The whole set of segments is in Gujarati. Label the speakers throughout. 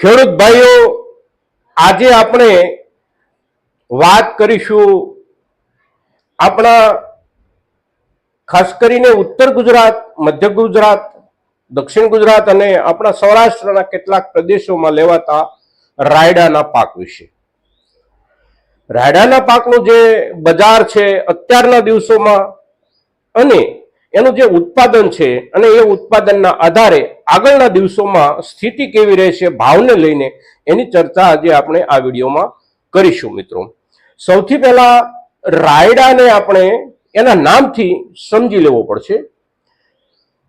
Speaker 1: ખેડૂત ભાઈઓ, આજે આપણે વાત કરીશું આપણા ખાસ કરીને ઉત્તર ગુજરાત, મધ્ય ગુજરાત, દક્ષિણ ગુજરાત અને આપણા સૌરાષ્ટ્રના કેટલાક પ્રદેશોમાં લેવાતા રાયડાના પાક વિશે. રાયડાના પાકનું જે બજાર છે અત્યારના દિવસોમાં અને એનું જે ઉત્પાદન છે અને એ ઉત્પાદનના આધારે આગળના દિવસોમાં સ્થિતિ કેવી રહેશે ભાવને લઈને એની ચર્ચા આજે આપણે આ વિડીયોમાં કરીશું મિત્રો. સૌથી પહેલા રાયડાને આપણે એના નામથી સમજી લેવો પડશે.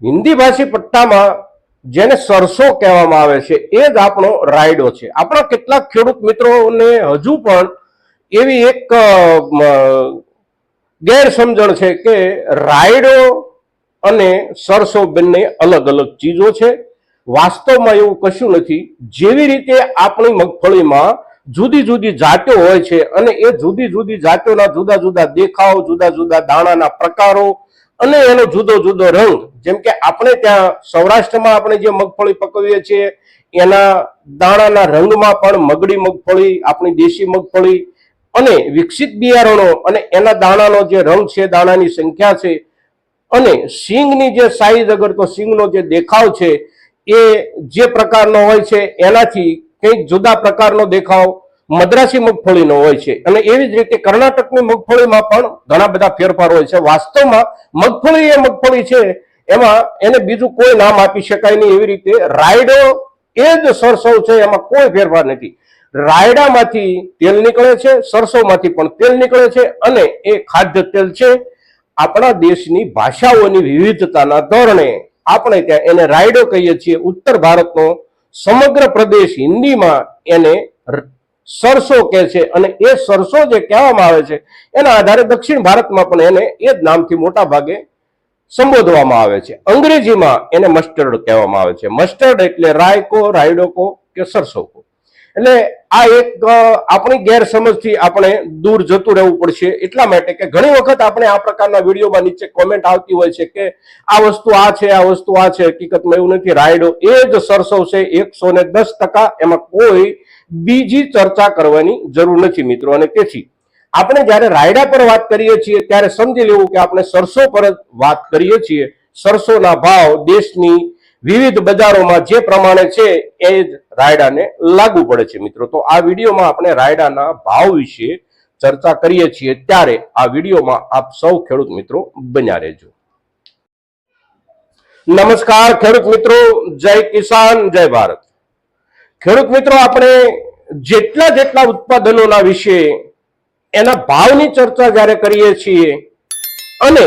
Speaker 1: હિન્દી ભાષી પટ્ટામાં જેને સરસો કહેવામાં આવે છે, એ જ આપણો રાયડો છે. આપણા કેટલાક ખેડૂત મિત્રોને હજુ પણ એવી એક ગેરસમજણ છે કે રાયડો અને સરસો બંને અલગ અલગ ચીજો છે. વાસ્તવમાં એવું કશું નથી. જેવી રીતે આપણી મગફળીમાં જુદી જુદી જાતો હોય છે અને એ જુદી જુદી જાતોના જુદા જુદા દેખાવ, જુદા જુદા દાણાના પ્રકારો અને એનો જુદો જુદો રંગ, જેમ કે આપણે ત્યાં સૌરાષ્ટ્રમાં આપણે જે મગફળી પકવીએ છીએ, એના દાણાના રંગમાં પણ મગડી મગફળી, આપણી દેશી મગફળી અને વિકસિત બિયારણો અને એના દાણાનો જે રંગ છે, દાણાની સંખ્યા છે અને સિંગની જે સાઈઝ અગર તો સિંગનો જે દેખાવ છે, એ જે પ્રકારનો હોય છે, એનાથી કંઈક જુદા પ્રકારનો દેખાવ મદ્રાસી મગફળીનો હોય છે. અને એવી જ રીતે કર્ણાટકની મગફળીમાં પણ ઘણા બધા ફેરફાર હોય છે. વાસ્તવમાં મગફળી એ મગફળી છે, એમાં એને બીજું કોઈ નામ આપી શકાય નહીં. એવી રીતે રાયડો એ જ સરસવ છે, એમાં કોઈ ફેરફાર નથી. રાયડામાંથી તેલ નીકળે છે, સરસવમાંથી પણ તેલ નીકળે છે અને એ ખાદ્ય તેલ છે. આપણા દેશની ભાષાઓની વિવિધતાના ધોરણે આપણે ત્યાં એને રાયડો કહીએ છીએ. ઉત્તર ભારતનો સમગ્ર પ્રદેશ હિન્દીમાં એને સરસો કહે છે અને એ સરસો જે કહેવામાં આવે છે, એના આધારે દક્ષિણ ભારતમાં પણ એને એ જ નામથી મોટા ભાગે સંબોધવામાં આવે છે. અંગ્રેજીમાં એને મસ્ટર્ડ કહેવામાં આવે છે. મસ્ટર્ડ એટલે રાયકો, રાયડોકો કે સરસોકો એટલે આ એક આપણી ગેરસમજથી આપણે દૂર જતું રહેવું પડશે. એટલા માટે કે ઘણી વખત આપણે આ પ્રકારના વિડીયોમાં નીચે કોમેન્ટ આવતી હોય છે કે આ વસ્તુ આ છે, આ વસ્તુ આ છે. હકીકતમાં એવું નથી. રાયડો એ જ સરસવ છે, એકસો ને દસ ટકા એમાં કોઈ બીજી ચર્ચા કરવાની જરૂર નથી મિત્રો. અને તેથી આપણે જ્યારે રાયડા પર વાત કરીએ છીએ, ત્યારે સમજી લેવું કે આપણે સરસો પર જ વાત કરીએ છીએ. સરસોના ભાવ દેશની વિવિધ બજારોમાં જે પ્રમાણે છે એ જ રાયડાને લાગુ પડે છે. મિત્રો, તો આ વિડીયોમાં આપણે રાયડાના ભાવ વિશે ચર્ચા કરીએ છીએ. ત્યારે આ વિડીયોમાં આપ સૌ ખેડૂત મિત્રો બન્યા રહેજો. નમસ્કાર ખેડૂત મિત્રો, જય કિસાન, જય ભારત. ખેડૂત મિત્રો, આપણે જેટલા જેટલા ઉત્પાદનોના વિશે, એના ભાવની ચર્ચા જ્યારે કરીએ છીએ અને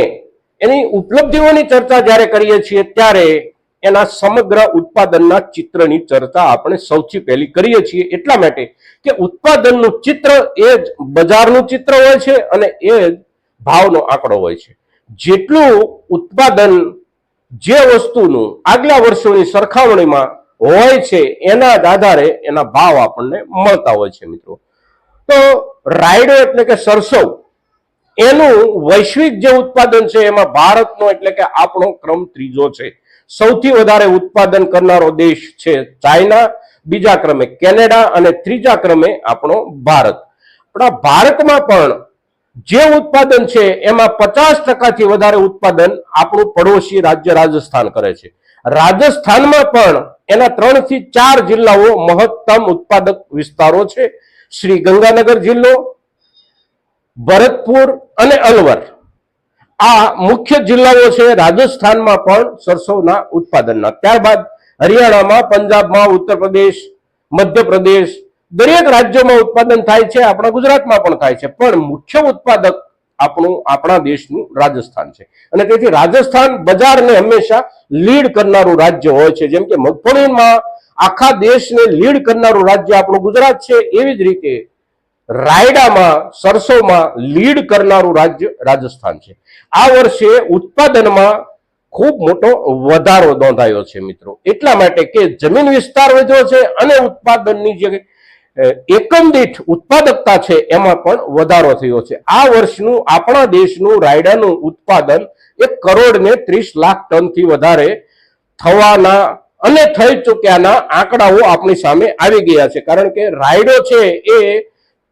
Speaker 1: એની ઉપલબ્ધિઓની ચર્ચા જ્યારે કરીએ છીએ, ત્યારે એના સમગ્ર ઉત્પાદનના ચિત્રની ચર્ચા આપણે સૌથી પહેલી કરીએ છીએ એટલા માટે કે ઉત્પાદનનું ચિત્ર એ જ બજારનું ચિત્ર હોય છે અને એ જ ભાવનો આંકડો હોય છે. જેટલું ઉત્પાદન જે વસ્તુનું આગલા વર્ષોની સરખામણીમાં હોય છે એના જ આધારે એના ભાવ આપણને મળતા હોય છે મિત્રો. તો રાયડો એટલે કે સરસવ, એનું વૈશ્વિક જે ઉત્પાદન છે એમાં ભારતનો એટલે કે આપણો ક્રમ ત્રીજો છે. સૌથી વધારે ઉત્પાદન કરનારો દેશ છે ચાઇના, બીજા ક્રમે કેનેડા અને ત્રીજા ક્રમે આપણો ભારત. આપણા ભારતમાં પણ જે ઉત્પાદન છે એમાં પચાસ ટકાથી વધારે ઉત્પાદન આપણું પડોશી રાજ્ય રાજસ્થાન કરે છે. રાજસ્થાનમાં પણ એના ત્રણથી ચાર જિલ્લાઓ મહત્તમ ઉત્પાદક વિસ્તારો છે. શ્રી ગંગાનગર જિલ્લો, ભરતપુર અને અલવર. આ મુખ્ય જિલ્લાઓ છે, રાજસ્થાનમાં પણ સરસોના ઉત્પાદનના. ત્યારબાદ હરિયાણામાં, પંજાબમાં ઉત્તર પ્રદેશ મધ્યપ્રદેશ, દરેક રાજ્યોમાં ઉત્પાદન થાય છે, આપણા ગુજરાતમાં પણ થાય છે. પણ મુખ્ય ઉત્પાદક આપણું, આપણા દેશનું રાજસ્થાન છે. અને તેથી રાજસ્થાન બજારને હંમેશા લીડ કરનારું રાજ્ય હોય છે. જેમ કે મગફળીમાં આખા દેશને લીડ કરનારું રાજ્ય આપણું ગુજરાત છે. એવી જ રીતે રાયડામાં, સરસોમાં લીડ કરનારું રાજ્ય રાજસ્થાન છે. આ વર્ષે ઉત્પાદનમાં ખૂબ મોટો વધારો નોંધાયો છે મિત્રો. એટલા માટે કે જમીન વિસ્તાર વધ્યો છે અને ઉત્પાદનની જે એકમ ઉત્પાદકતા છે એમાં પણ વધારો થયો છે. આ વર્ષનું, આપણા દેશનું રાયડાનું ઉત્પાદન એક કરોડ ને ત્રીસ લાખ ટનથી વધારે થવાના અને થઈ ચૂક્યાના આંકડાઓ આપણી સામે આવી ગયા છે. કારણ કે રાયડો છે એ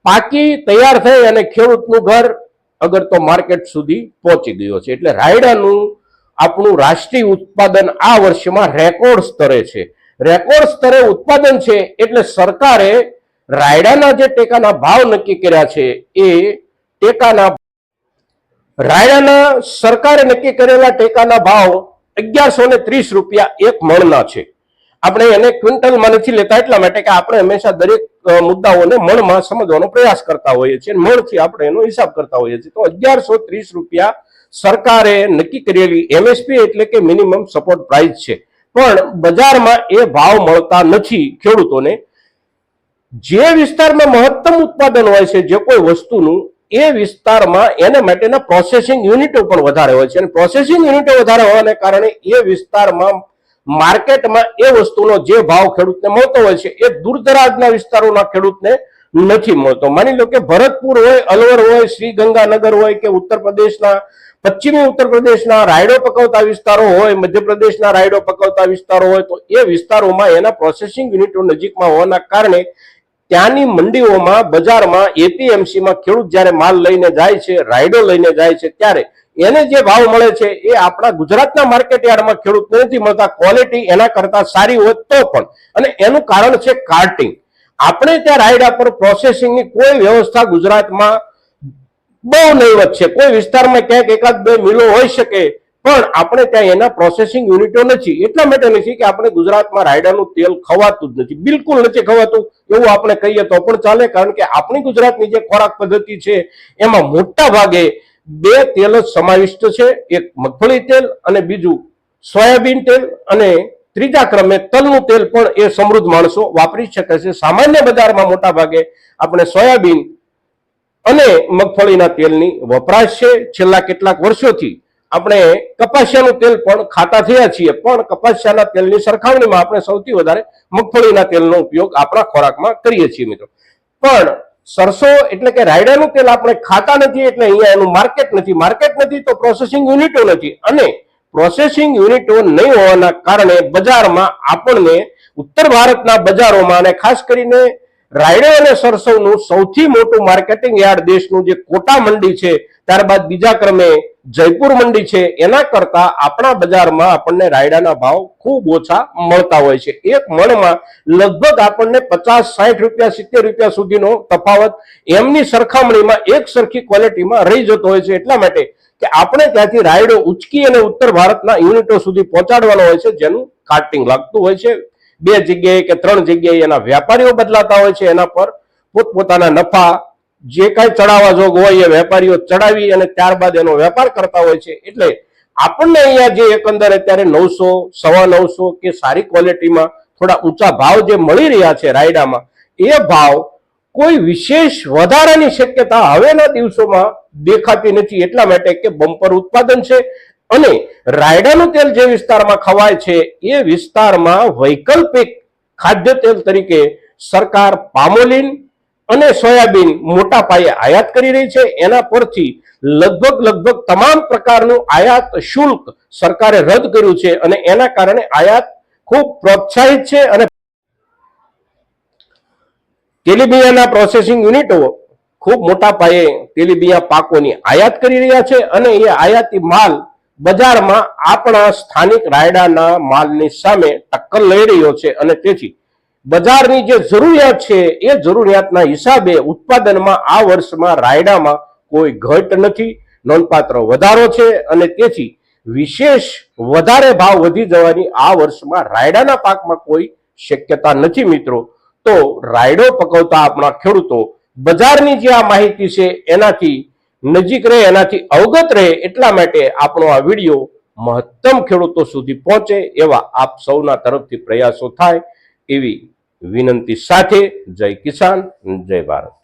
Speaker 1: પાકી તૈયાર થઈ અને ખેડૂતનું ઘર અગર તો માર્કેટ સુધી પહોંચી ગયો છે. એટલે રાયડાનું આપણું રાષ્ટ્રીય ઉત્પાદન આ વર્ષમાં રેકોર્ડ સ્તરે છે. રેકોર્ડ સ્તરે ઉત્પાદન છે એટલે સરકારે રાયડાના જે ટેકાના ભાવ નક્કી કર્યા છે એ ટેકાના રાયડાના સરકારે નક્કી કરેલા ટેકાના ભાવ અગિયારસો ને ત્રીસ રૂપિયા એક મણના છે. આપણે એને ક્વિન્ટલમાં નથી લેતા એટલા માટે કે આપણે હંમેશા દરેક મુદ્દાઓને મણમાં સમજવાનો પ્રયાસ કરતા હોઈએ છીએ. મણથી આપણે એનો હિસાબ કરતા હોઈએ છીએ. તો અગિયારસો ત્રીસ રૂપિયા સરકારે નક્કી કરેલી એમએસપી એટલે કે મિનિમમ સપોર્ટ પ્રાઇસ છે. પણ બજારમાં એ ભાવ મળતા નથી ખેડૂતોને. જે વિસ્તારમાં મહત્તમ ઉત્પાદન હોય છે, જે કોઈ વસ્તુનું, એ વિસ્તારમાં એને માટેના પ્રોસેસિંગ યુનિટો પણ વધારે હોય છે. અને પ્રોસેસિંગ યુનિટો વધારે હોવાને કારણે એ વિસ્તારમાં માર્કેટમાં એ વસ્તુનો જે ભાવ ખેડૂતને મળતો હોય છે, એ દૂરદરાજના વિસ્તારોના ખેડૂતને નથી મળતો. માની લો કે ભરતપુર હોય, અલવર હોય શ્રી ગંગાનગર હોય કે ઉત્તર પ્રદેશના પશ્ચિમી ઉત્તર પ્રદેશના રાયડો પકવતા વિસ્તારો હોય, મધ્યપ્રદેશના રાયડો પકવતા વિસ્તારો હોય, તો એ વિસ્તારોમાં એના પ્રોસેસિંગ યુનિટો નજીકમાં હોવાના કારણે ત્યાંની મંડીઓમાં, બજારમાં એપીએમસીમાં ખેડૂત જ્યારે માલ લઈને જાય છે, રાયડો લઈને જાય છે, ત્યારે એને જે ભાવ મળે છે એ આપણા ગુજરાતના માર્કેટ યાર્ડમાં ખેડૂતને નથી મળતા. ક્વોલિટી એના કરતા સારી હોય તો પણ. અને એનું કારણ છે કાર્ટિંગ આપણે ત્યાં રાયડા પર પ્રોસેસિંગની કોઈ વ્યવસ્થા ગુજરાતમાં બહુ નહીવત છે. કોઈ વિસ્તારમાં ક્યાંક એકાદ બે મિલો હોઈ શકે, પણ આપણે ત્યાં એના પ્રોસેસિંગ યુનિટો નથી. એટલા માટે નથી કે આપણે ગુજરાતમાં રાયડાનું તેલ ખવાતું જ નથી. બિલકુલ નથી ખવાતું, એવું આપણે કહીએ તો પણ ચાલે. કારણ કે આપણી ગુજરાતની જે ખોરાક પદ્ધતિ છે, એમાં મોટા ભાગે બે તેલ જ સમાવિષ્ટ છે. એક મગફળી તેલ અને બીજું સોયાબીન તેલ અને ત્રીજા ક્રમે તલનું તેલ પણ એ સમૃદ્ધ માણસો વાપરી શકે છે. સામાન્ય બજારમાં મોટા ભાગે આપણે સોયાબીન અને મગફળીના તેલની વપરાશ છે. છેલ્લા કેટલાક વર્ષોથી આપણે કપાસિયાનું તેલ પણ ખાતા થયા છીએ. પણ કપાસિયાના તેલની સરખામણીમાં આપણે સૌથી વધારે મગફળીના તેલનો ઉપયોગ આપણા ખોરાકમાં કરીએ છીએ મિત્રો. પણ સરસો એટલે કે રાયડાનું તેલ આપણે ખાતા નથી એટલે અહીંયા એનું માર્કેટ નથી. માર્કેટ નથી તો પ્રોસેસિંગ યુનિટો નથી. અને પ્રોસેસિંગ યુનિટો નહીં હોવાના કારણે બજારમાં આપણને ઉત્તર ભારતના બજારોમાં અને ખાસ કરીને રાયડો અને સરસવનું સૌથી મોટું માર્કેટિંગ યાર્ડ દેશનું જે કોટા મંડી છે ત્યારબાદ બીજા ક્રમે જયપુર મંડી છે. એના કરતા આપણા બજારમાં આપણને રાયડાના ભાવ ખૂબ ઓછા મળતા હોય છે. એક મણમાં લગભગ આપણને પચાસ સાઠ રૂપિયા, સિત્તેર રૂપિયા સુધીનો તફાવત એમની સરખામણીમાં એક સરખી ક્વોલિટીમાં રહી જતો હોય છે. એટલા માટે કે આપણે ત્યાંથી રાયડો ઉચકી અને ઉત્તર ભારતના યુનિટો સુધી પહોંચાડવાનો હોય છે, જેનું કાર્ટિંગ લાગતું હોય છે. બે જગ્યાએ કે ત્રણ જગ્યાએ એના વ્યાપારીઓ બદલાતા હોય છે. એના પર પોતપોતાના નફા જે કાંઈ ચડાવવા જોગ હોય એ વેપારીઓ ચડાવી અને ત્યારબાદ એનો વેપાર કરતા હોય છે. એટલે આપણને અહીંયા જે એકંદરે અત્યારે નવસો, સવા નવસો કે સારી ક્વોલિટીમાં થોડા ઊંચા ભાવ જે મળી રહ્યા છે રાયડામાં, એ ભાવ કોઈ વિશેષ વધારાની શક્યતા હવેના દિવસોમાં દેખાતી નથી એટલા માટે કે બમ્પર ઉત્પાદન છે અને રાયડાનું તેલ જે વિસ્તારમાં ખવાય છે એ વિસ્તારમાં વૈકલ્પિક ખાદ્ય તેલ તરીકે સરકાર પામોલિન અને સોયાબીન મોટા પાયે આયાત કરી રહી છે. એના પરથી લગભગ લગભગ તમામ પ્રકારનું આયાત શુલ્ક સરકારે રદ કર્યું છે અને એના કારણે આયાત ખૂબ પ્રોત્સાહિત છે અને તેલીબિયાના પ્રોસેસિંગ યુનિટો ખૂબ મોટા પાયે તેલીબિયા પાકોની આયાત કરી રહ્યા છે અને એ આયાતી માલ બજારમાં આપણા સ્થાનિક રાયડાના માલની સામે ટક્કર લઈ રહ્યો છે અને તેથી બજારની જે જરૂરિયાત છે, એ જરૂરિયાતના હિસાબે ઉત્પાદનમાં આ વર્ષમાં રાયડામાં કોઈ ઘટ નથી. નોંધપાત્ર વધારો છે અને તેથી વિશેષ વધારે ભાવ વધી જવાની આ વર્ષમાં રાયડાના પાકમાં કોઈ શક્યતા નથી મિત્રો. તો રાયડો પકવતા આપણા ખેડૂતો બજારની જે આ માહિતી છે, એનાથી નજીક રહે, એનાથી અવગત રહે એટલા માટે આપણો આ વીડિયો મહત્તમ ખેડૂતો સુધી પહોંચે એવા આપ સૌના તરફથી પ્રયાસો થાય એવી વિનંતી સાથે જય કિસાન જય ભારત.